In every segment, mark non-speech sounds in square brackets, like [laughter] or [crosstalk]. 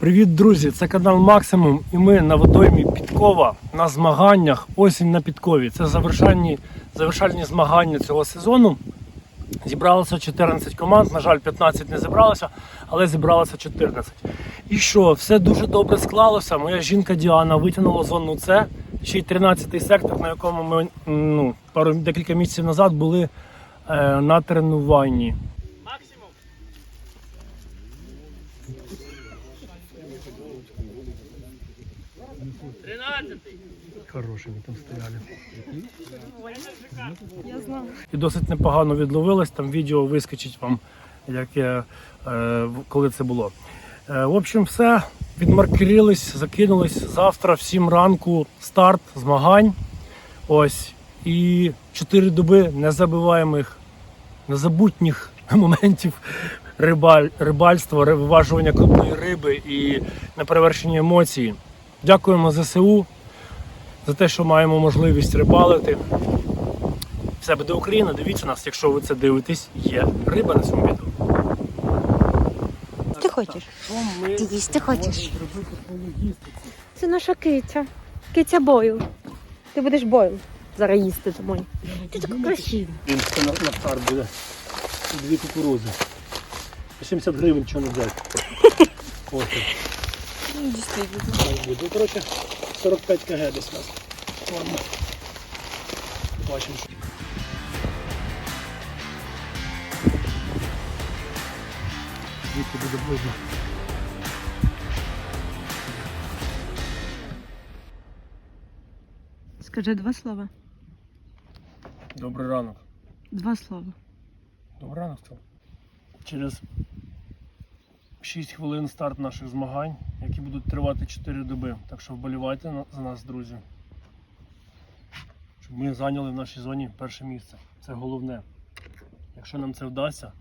Привіт, друзі! Це канал Максимум, і ми на водоймі Підкова на змаганнях Осінь на Підкові. Це завершальні, завершальні змагання цього сезону. Зібралося 14 команд. На жаль, 15 не зібралося, але зібралося 14. І що, все дуже добре склалося. Моя жінка Діана витягнула зону С, ще й 13-й сектор, на якому ми ну, пару декілька місяців назад були е, на тренуванні. Хорошими там стояли. Я знаю. І досить непогано відловилось. Там відео вискочить вам, яке, е, коли це було. Е, в общем, все. Відмаркерились, закинулись. Завтра в 7 ранку старт змагань. Ось. І 4 доби незабиваємих, незабутніх [laughs] моментів рибаль, рибальства, ри- виважування крупної риби і неперевершені емоції. Дякуємо ЗСУ за те, що маємо можливість рибалити. Все буде Україна. Дивіться нас, якщо ви це дивитесь, є риба на цьому відео. Ти хочеш? Ти їсти хочеш? Це наша киця. Киця Бойл. Ти будеш Бойл зараз їсти домой. Ти така красива. Він це на, на старт буде. Дві кукурузи. По 70 гривень чого не взяти. [laughs] Ось. Дійсно. так буде. Ну, 45 кг десь у нас. Ладно. Бачимо. Звідки буде видно. Скажи два слова. Добрий ранок. Два слова. Добрий ранок. Через 6 хвилин старт наших змагань, які будуть тривати 4 доби. Так що вболівайте за нас, друзі. Щоб ми зайняли в нашій зоні перше місце. Це головне. Якщо нам це вдасться,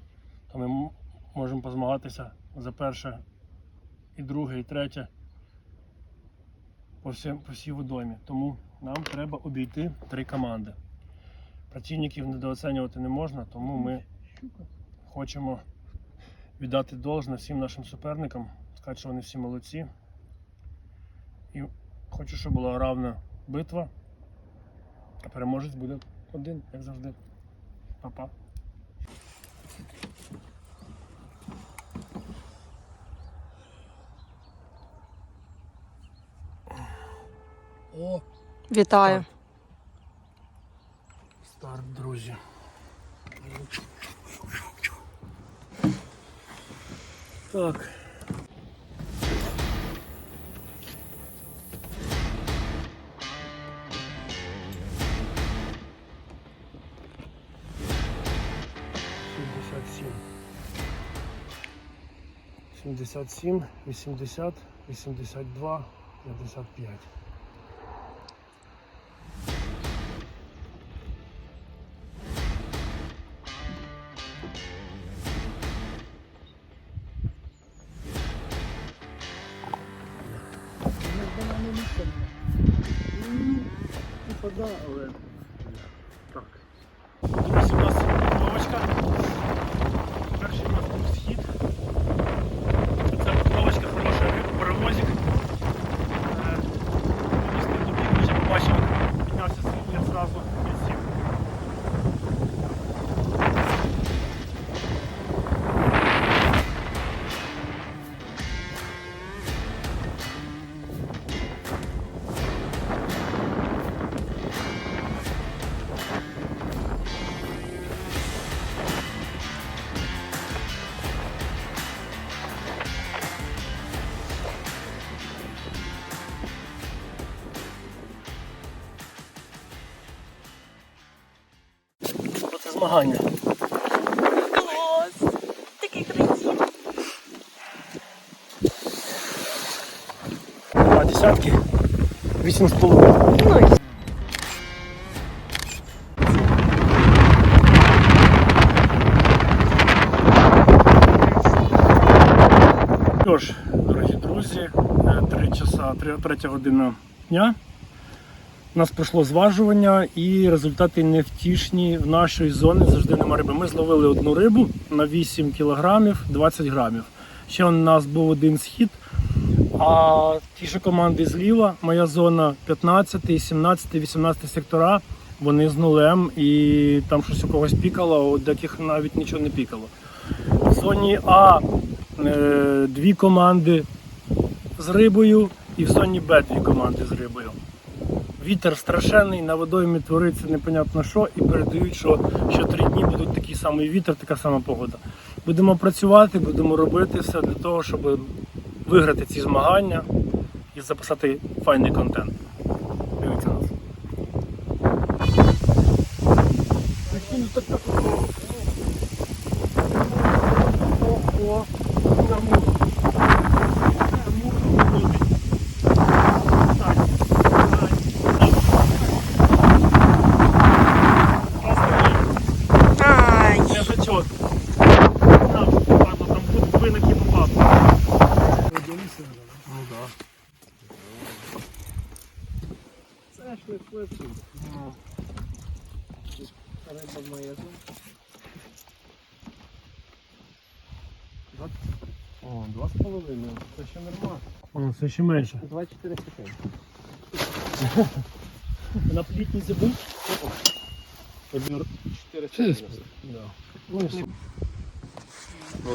то ми можемо позмагатися за перше і друге, і третє по, всім, по всій водоймі. Тому нам треба обійти три команди. Працівників недооцінювати не можна, тому ми хочемо віддати должне всім нашим суперникам, сказати, що вони всі молодці. І хочу, щоб була равна битва, а переможець буде один, як завжди. Па-па. О, Вітаю. Так. Сімдесят сім. Сімдесят сім, вісімдесят, вісімдесят два, п'ятдесят п'ять. Змагання. Клас! Такий красивий. Два десятки. Вісім з половиною. Ну, Що ж, дорогі друзі, е, три часа, третя година дня. У нас пройшло зважування і результати невтішні. В нашій зоні завжди нема риби. Ми зловили одну рибу на 8 кілограмів 20 грамів. Ще у нас був один схід А ті ж команди зліва, моя зона 15, 17, 18 сектора, вони з нулем і там щось у когось пікало, у деяких навіть нічого не пікало. В зоні А е, дві команди з рибою і в зоні Б дві команди з рибою. Вітер страшенний, на водоймі твориться непонятно що, і передають, що ще три дні будуть такий самий вітер, така сама погода. Будемо працювати, будемо робити все для того, щоб виграти ці змагання і записати файний контент. Дивіться нас. Ого, Амур. Амур виходить. Встань. Встань. Ай. Не зачет. Там, ладно, там тут ви накинув папу. Ну да. Це ж не флипсу. Ну, Риба моя тут. О, два з половиною. Це ще нормально. О, це ще менше. 24 секунди. [laughs] На плітниці був? Обір. 4 Да. Ну, все.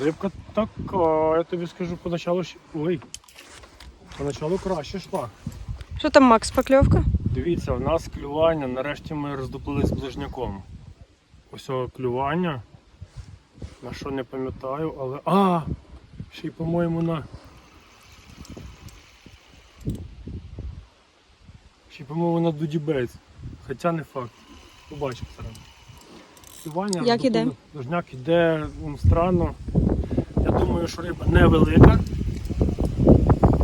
Рибка така, я тобі скажу, поначалу ще. Ой. Поначалу краще йшла. Що там, Макс, покльовка? Дивіться, в нас клювання, нарешті ми роздуплились з ближняком. Ось клювання. На що не пам'ятаю, але. А! Ще й, по-моєму, на. Й, по-моєму, на Дудібейс. Хоча не факт. Побачимо одно. Клювання Як іде? Ближняк іде м, странно. Я думаю, що риба невелика.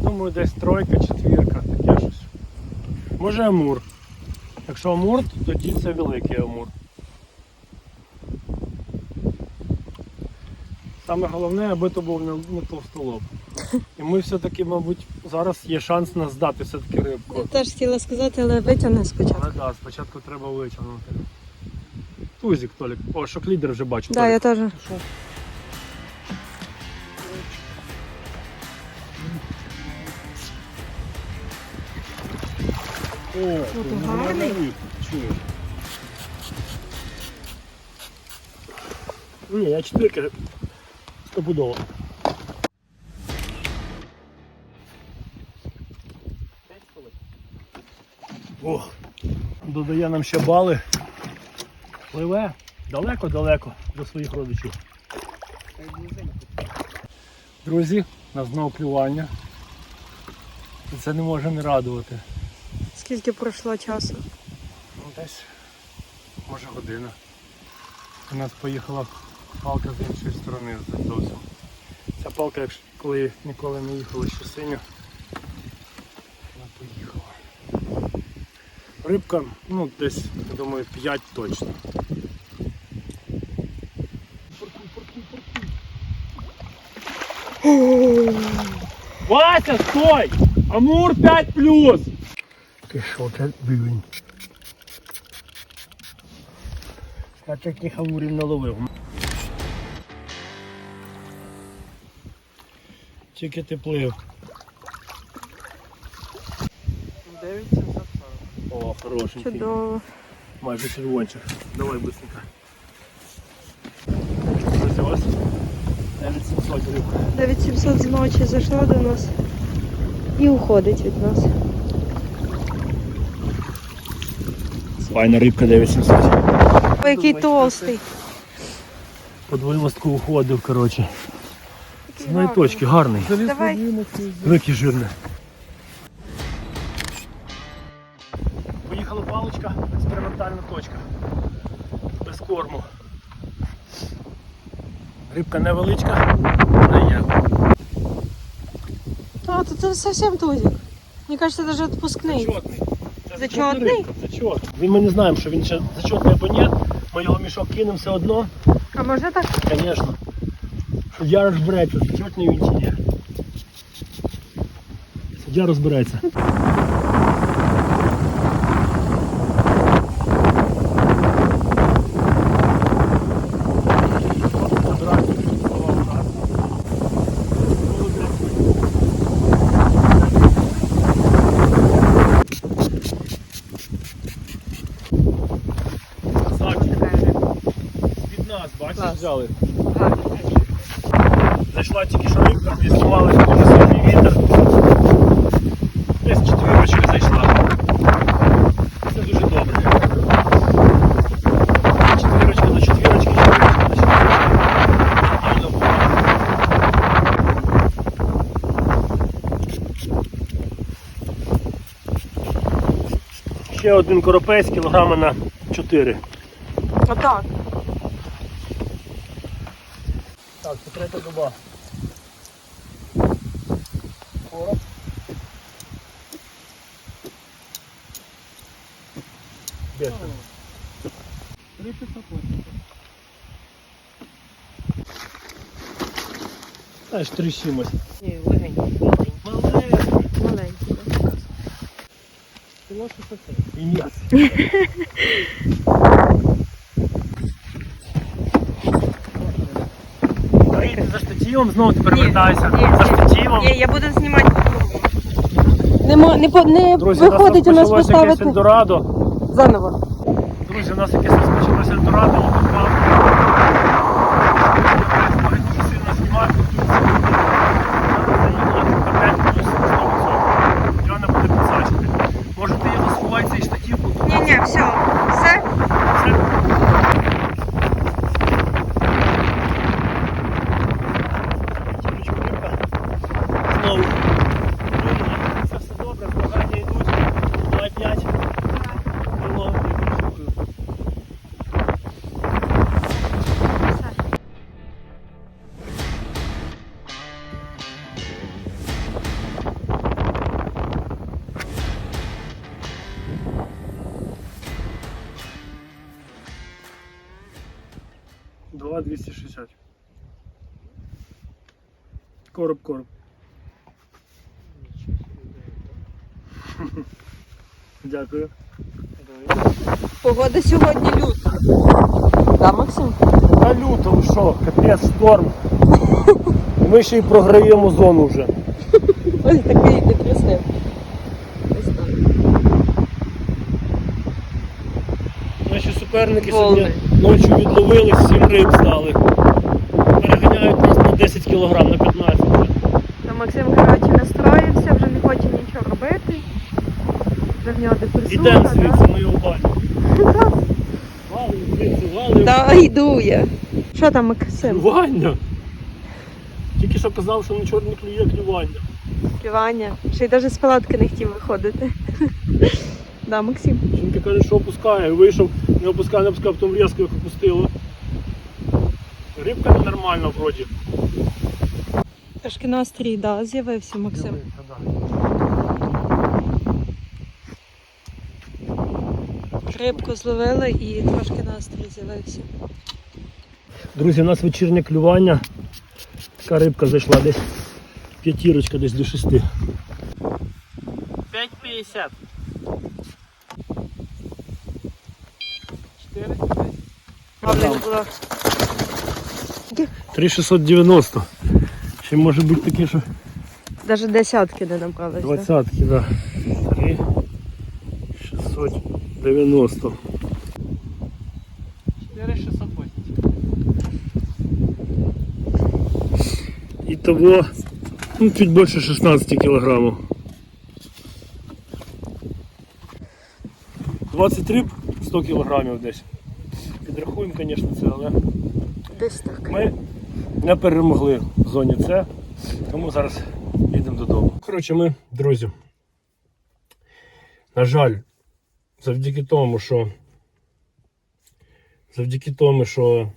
Думаю, десь тройка, четвірка, таке щось. Може амур. Якщо амур, то тоді це великий амур. Саме головне, аби то був не, не товстолоб. І ми все-таки, мабуть, зараз є шанс нас здати все-таки рибку. Я теж хотіла сказати, але витягни спочатку. Але так, да, спочатку треба витягнути. Тузик, Толік. О, шок-лідер вже бачу. Так, я теж. О, Ну, гарний. Чуєш? Ні, я чотирки стопудово. О, додає нам ще бали. Пливе далеко-далеко до своїх родичів. Друзі, на знову клювання. І це не може не радувати. Скільки пройшло часу? Ну, десь, може, година. У нас поїхала палка з іншої сторони зовсім. Ця палка, коли ніколи не їхала ще синя, вона поїхала. Рибка, ну, десь, я думаю, 5 точно. Вася, стой! Амур 5 плюс! Ти що, це бивень? Я таких амурів наловив. Тільки ти плив. 9740. О, хороший. Чудово. Майже червончик. Давай быстренько. Друзі, ось 9700 рибка. 9700 з ночі зайшла до нас і уходить від нас. Файна рибка 9700. Ой, який толстий. По двойлистку уходив, коротше. З точки, гарний. Давай. Великий жирний. Паличка, експериментальна точка. Без корму. Рибка невеличка, але є. А, то це зовсім тузик. Мені кажеться, навіть відпускний. Зачетний. Це Зачетний? рибка, Зачетний. Він ми не знаємо, що він ще зачетний або ні. Ми його в мішок кинемо все одно, А може так? звісно. Суддя розбереться, зачетний він чи ні. Суддя розбереться. Взяли. Зайшла тільки що рибка, і дуже сильний вітер. Десь четвірочка зайшла. Це дуже добре. Четвірочка до четвірочки, четвірочка до четвірочки. Ще один коропець кілограма на 4. Отак. Так, це третя доба. Короб. Де це? Знаєш, трясімось. Ні, легенький. Маленький. Маленький. Кіло 60. І м'ясо. Ти знову тепер вертаюся. ні, За штативом. Ні, я буду знімати. Не, мо- не, по- не Друзі, виходить у нас розпочалося якесь поставити Ельдорадо. заново. Друзі, у нас якесь розпочалося Ельдорадо. 260. Короб, короб. [laughs] Дякую. Погода сьогодні люта. Да, Максим? А люто, ви що, капець шторм. Ми ще й програємо зону вже. [laughs] Ось такий підтрясив. Ось так. Наші суперники сьогодні ночі відловили, 7 риб стали. Переганяють нас на 10 кг, на 15 вже. То Максим, коротше, настроївся, вже не хоче нічого робити. Вже в нього депресуха, Ідемо да? звідси, ми його бачимо. Валим звідси, валим. Та йду я. Що там, Максим? Клювання. Тільки що казав, що нічого не клює клювання. Клювання. Ще й навіть з палатки не хотів виходити. Да, Максим. Жінка каже, що опускає. Вийшов, не опускає, не опускає, потім різко як опустило. Рибка ненормальна вроді. Трошки настрій, да, з'явився Максим. Рибку зловили і трошки настрій з'явився. Друзі, у нас вечірнє клювання. Така рибка зайшла десь. П'ятірочка десь до шести. 5,50. 4? Павлик була. 3,690. Ще може бути таке, що Навіть десятки не набрались. Да? двадцятки, да. 3,690. 4,680. Итого, ну, чуть больше 16 килограммов. 20 риб, 100 кілограмів десь. Підрахуємо, звісно, це, але Десь так. ми не перемогли в зоні С, тому зараз їдемо додому. Коротше, ми, друзі, на жаль, завдяки тому, що завдяки тому, що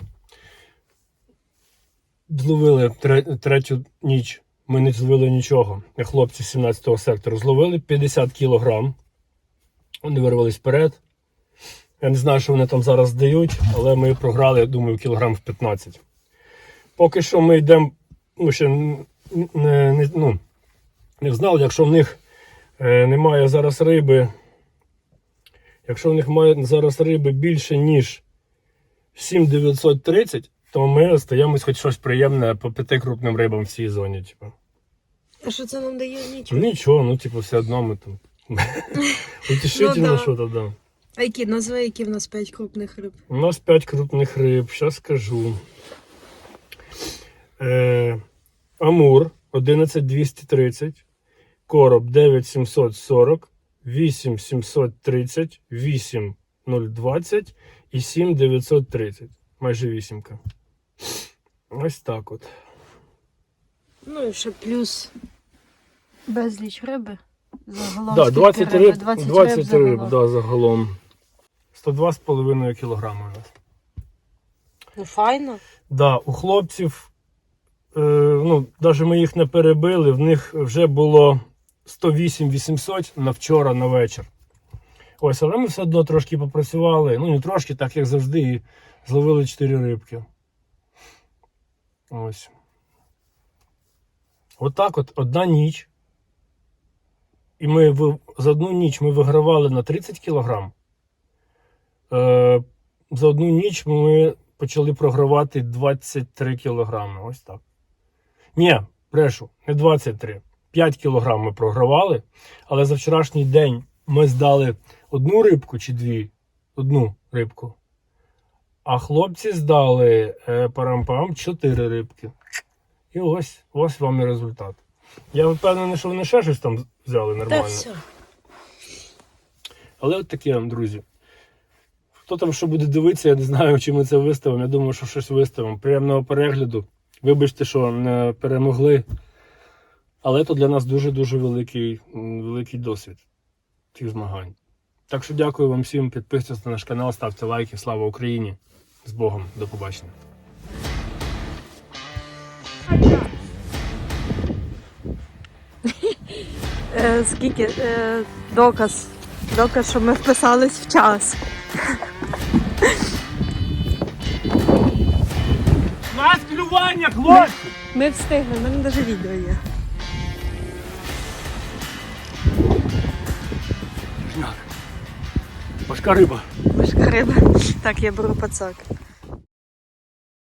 зловили третю ніч, ми не зловили нічого. Хлопці з 17-го сектору зловили 50 кілограм. Вони вирвались вперед. Я не знаю, що вони там зараз здають, але ми програли, я думаю, кілограм в 15. Поки що ми йдемо, ну, ще не, не, ну, не знали, якщо в них е, немає зараз риби, якщо в них має зараз риби більше, ніж 7930, то ми остаємось хоч щось приємне по п'яти крупним рибам в цій зоні. Типу. А що це нам дає нічого? Нічого, ну типу, все одно ми там. [laughs] Утішительно, Ну, що то да. А які назви, які в нас п'ять крупних риб? У нас 5 крупних риб, зараз скажу. Е, Амур 11230, короб 9740, 8730, 8020 і 7930. Майже вісімка. Ось так от. Ну і ще плюс безліч риби. Загалом Да, 20 риб, 20, 20 риб, риб, да, загалом. 102,5 кг у нас. Ну файно. Да, у хлопців, е, ну, навіть ми їх не перебили, в них вже було 108 800 на вчора на вечір. Ось, але ми все одно трошки попрацювали. Ну, не трошки, так як завжди, і зловили 4 рибки. Ось. Отак от одна ніч. І ми за одну ніч ми вигравали на 30 кілограм. Е, за одну ніч ми почали програвати 23 кілограми. Ось так. Ні, брешу, не 23. 5 кілограм ми програвали, але за вчорашній день ми здали одну рибку чи дві. Одну рибку. А хлопці здали е, парампам 4 рибки. І ось, ось вам і результат. Я впевнений, що вони ще щось там взяли Та нормально. все. Але от таке, друзі. Хто там що буде дивитися, я не знаю, чи ми це виставимо. Я думаю, що щось виставимо. Приємного перегляду. Вибачте, що не перемогли. Але це для нас дуже-дуже великий, великий досвід цих змагань. Так що дякую вам всім. Підписуйтесь на наш канал, ставте лайки. Слава Україні! З Богом, до побачення. Е, скільки е, доказ. Доказ, що ми вписались в час. Нас хлопці! Ми встигли, в мене навіть відео є. Важка риба. Важка риба. Так, я беру пацак.